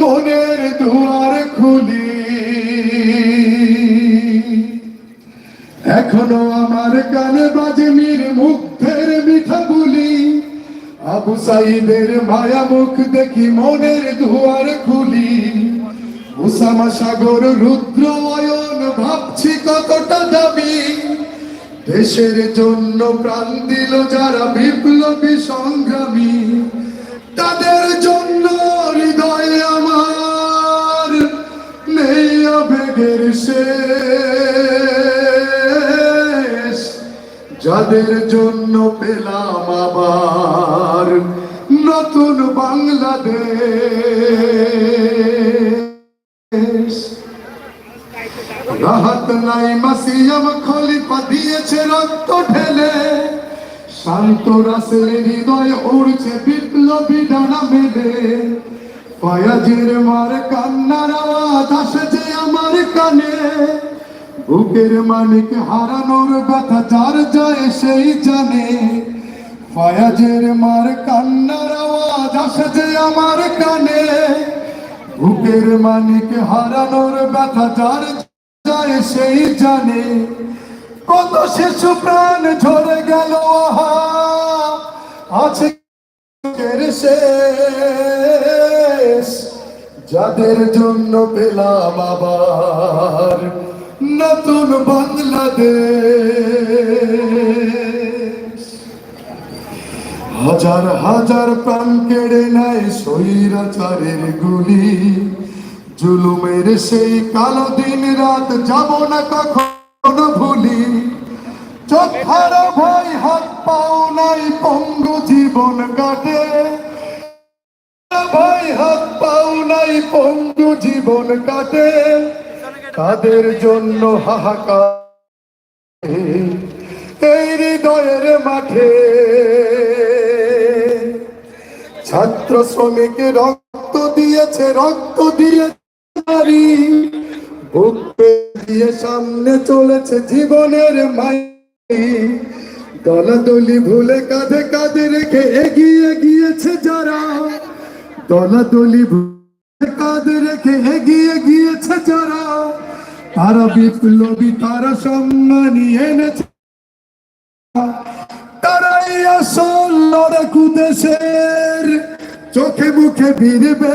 মনের দুয়ার খুলি। এখনও আমার কানে বাজে মীর মুগ্ধের মিঠা বলি। আবু সাইদের মায়া মুখ দেখি মনের দুয়ার খুলি। উসামা সাগর রুদ্র অয়ন, ভাবছি কতটা দামি। দেশের জন্য প্রাণ দিল যারা বিপ্লবী সংগ্রামী। তাদের জন্য হৃদয়ে আমার নেই আবেগের শেষ। যাদের জন্য পেলাম আবার নতুন বাংলাদেশ। রাহাত নাই মাসিয়াম খলিফা দিয়েছে রক্ত ঢেলে। শান্ত রাসের হৃদয় উড়ছে বিপ্লবী ডানা মেলে ফয়াজের মার কান্নার আওয়াজ আসে যে আমার কানে। বুকের মানিক হারানোর ব্যথা যার যায় সেই জানে। ফয়াজের মার কান্নার আওয়াজ আসে যে আমার কানে। বুকের মানিক হারানোর ব্যথা যার যায় সেই জানে। কত শিশু প্রাণ ঝরে গেল আছে যাদের জন্য পেলাম আবার নতুন বাংলাদেশ। হাজার হাজার প্রাণ কেড়ে নেয় স্বৈরাচারের গুলি, জুলুমের সেই কালো দিন রাত, যাব না কখনো? ভুলি। চোখার ভয়, হাত পাও নাই, পঙ্গু জীবন কাটে। ভাই হাত পাও নাই, পঙ্গু জীবন কাটে। তাদের জন্য হাহাকার। এই হৃদয়ের মাঠে ছাত্র শ্রমিক রক্ত দিয়েছে, রক্ত দিয়ে দিয়ে সামনে চলেছে জীবনের মাই। দলাদলি ভুলে কাঁধে কাঁধে রেখে এগিয়ে গিয়েছে যারা। দলাদলি ভুলে কাঁধে রেখে এগিয়ে গিয়েছে যারা। তারা বিপ্লবী, তারা সম্মানী এনেছে। তারাই আসল লড়াকু দেশের। চোখে মুখে ফিরবে।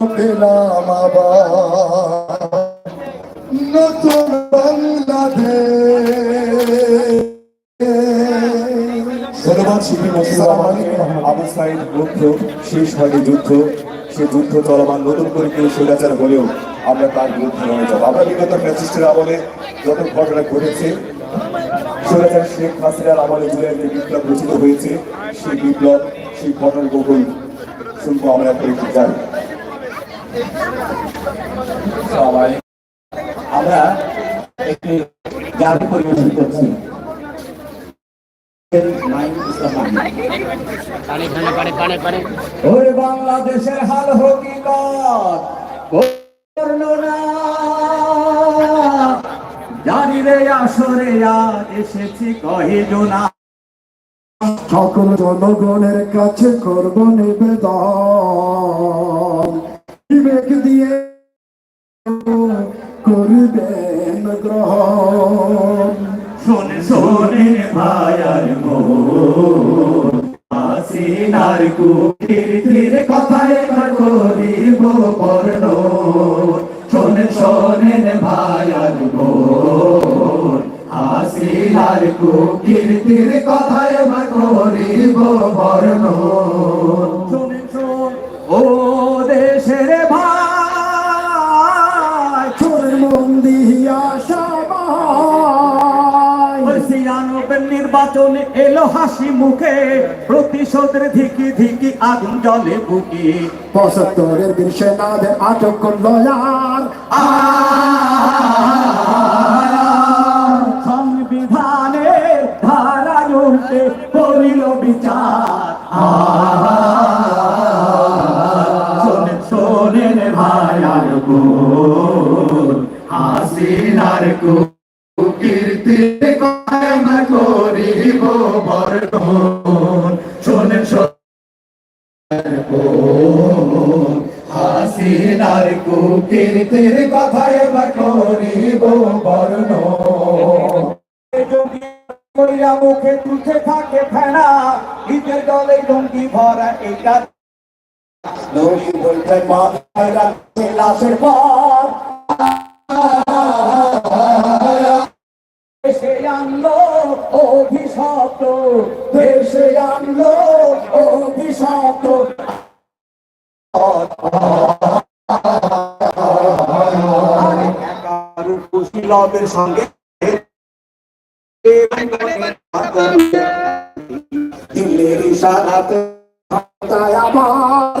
পেলাম নতুন ধন্যবাদ শিল্পী রহমানকে আবু সাইদ যুদ্ধ শেষ হয়নি যুদ্ধ সে যুদ্ধ চলমান নতুন করে কেউ স্বৈরাচার হলেও আমরা তার বিরুদ্ধে লড়ে যাব আমরা বিগত ফ্যাসিস্টের আমলে যত ঘটনা ঘটেছে স্বৈরাচার শেখ হাসিনার আমলে জুলাই যে বিপ্লব রচিত হয়েছে সেই বিপ্লব সেই ঘটনার বহুল শুনব আমরা একটু যাই সবাই। আমরা একটি গান পরিবেশন করছি। বাংলাদেশের হাল হকিকত জানি রে আসরে সকল জনগণের কাছে করব নিবেদন। বিবেক দিয়ে করবেন গ্রহণ শোনে শোনে ভায়ার মোর হাসিনার কুকীর্তির কথা এবার করিব বর্ণ শোনে শোনেন ভায়ার মোর হাসিনার কুকীর্তির কথা এবার করিব বর্ণ হাসি মুখে প্রতিশোধের ধিকি ধিকি আগুন জলে বুকি। পঁচাত্তরের বীর সেনাদের আটক করল আর সংবিধানের ধারা উল্টে করিল বিচার। শোনেন ভাইয়ার বোন হাসিনার কুকীর্তি কায়েম করিব বর্ণন শোনেন হাসিনার কুকীর্তির কথা এবার করিব বর্ণন কইরা মুখে তুলতে থাকে ফেনা। নিজের দলে ডঙ্গি ভরা এটা বলতে মাথায় রাখছে লাশের পর আনলো অভিশপ্ত দেশে আনলো অভিশপ্ত। কুশীলবের সঙ্গে দিল্লির ইশারাতে আমার।